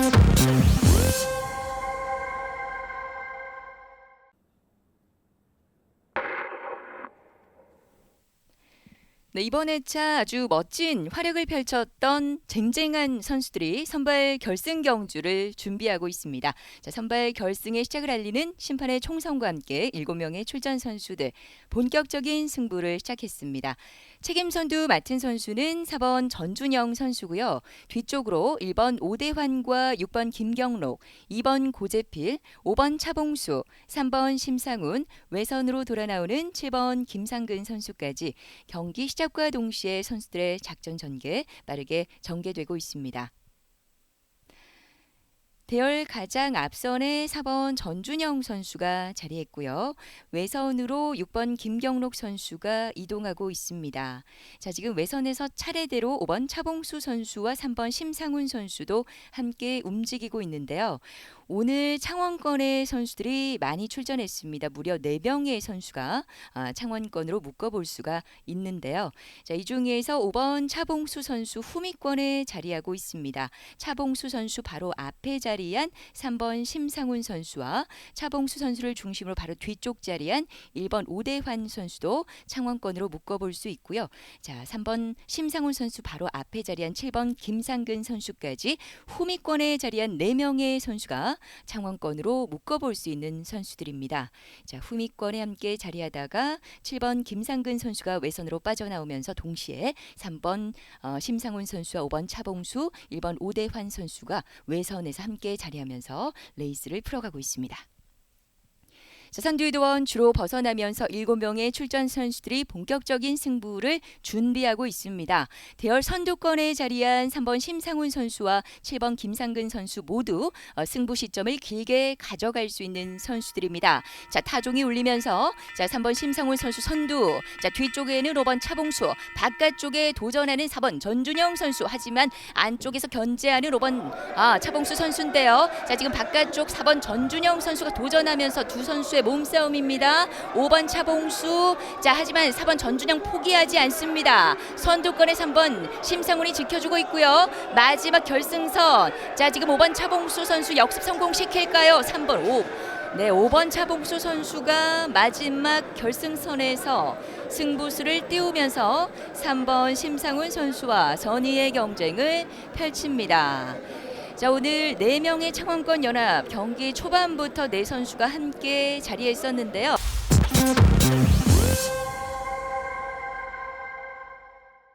Thank you. 네, 이번 회차 아주 멋진 활약을 펼쳤던 쟁쟁한 선수들이 선발 결승 경주를 준비하고 있습니다. 자, 선발 결승의 시작을 알리는 심판의 총성과 함께 7명의 출전 선수들 본격적인 승부를 시작했습니다. 책임 선두 맡은 선수는 4번 전준영 선수고요. 뒤쪽으로 1번 오대환과 6번 김경록, 2번 고재필, 5번 차봉수, 3번 심상훈, 외선으로 돌아 나오는 7번 김상근 선수까지 경기 시작 과 동시에 선수들의 작전 전개 빠르게 전개되고 있습니다. 대열 가장 앞선에 4번 전준영 선수가 자리했고요. 외선으로 6번 김경록 선수가 이동하고 있습니다. 자, 지금 외선에서 차례대로 5번 차봉수 선수와 3번 심상훈 선수도 함께 움직이고 있는데요. 오늘 창원권의 선수들이 많이 출전했습니다. 무려 4명의 선수가 아, 창원권으로 묶어볼 수가 있는데요. 자, 이 중에서 5번 차봉수 선수 후미권에 자리하고 있습니다. 차봉수 선수 바로 앞에 자리 한 3번 심상훈 선수와 차봉수 선수를 중심으로 바로 뒤쪽 자리한 1번 오대환 선수도 창원권으로 묶어볼 수 있고요. 자, 3번 심상훈 선수 바로 앞에 자리한 7번 김상근 선수까지 후미권에 자리한 4명의 선수가 창원권으로 묶어볼 수 있는 선수들입니다. 자, 후미권에 함께 자리하다가 7번 김상근 선수가 외선으로 빠져나오면서 동시에 3번 어, 심상훈 선수와 5번 차봉수, 1번 오대환 선수가 외선에서 함께 자리하면서 레이스를 풀어가고 있습니다. 자, 선두위도원 주로 벗어나면서 7명의 출전 선수들이 본격적인 승부를 준비하고 있습니다. 대열 선두권에 자리한 3번 심상훈 선수와 7번 김상근 선수 모두 어, 승부 시점을 길게 가져갈 수 있는 선수들입니다. 자, 타종이 울리면서 자, 3번 심상훈 선수 선두, 자, 뒤쪽에는 5번 차봉수, 바깥쪽에 도전하는 4번 전준영 선수. 하지만 안쪽에서 견제하는 5번 아, 차봉수 선수인데요. 자, 지금 바깥쪽 4번 전준영 선수가 도전하면서 두 선수의 몸싸움입니다. 5번 차봉수. 자, 하지만 4번 전준영 포기하지 않습니다. 선두권에 3번 심상훈이 지켜주고 있고요. 마지막 결승선. 자, 지금 5번 차봉수 선수 역습 성공시킬까요? 3번 5. 네, 5번 차봉수 선수가 마지막 결승선에서 승부수를 띄우면서 3번 심상훈 선수와 선의의 경쟁을 펼칩니다. 자 오늘 4명의 창원권 연합 경기 초반부터 네 선수가 함께 자리에 있었는데요.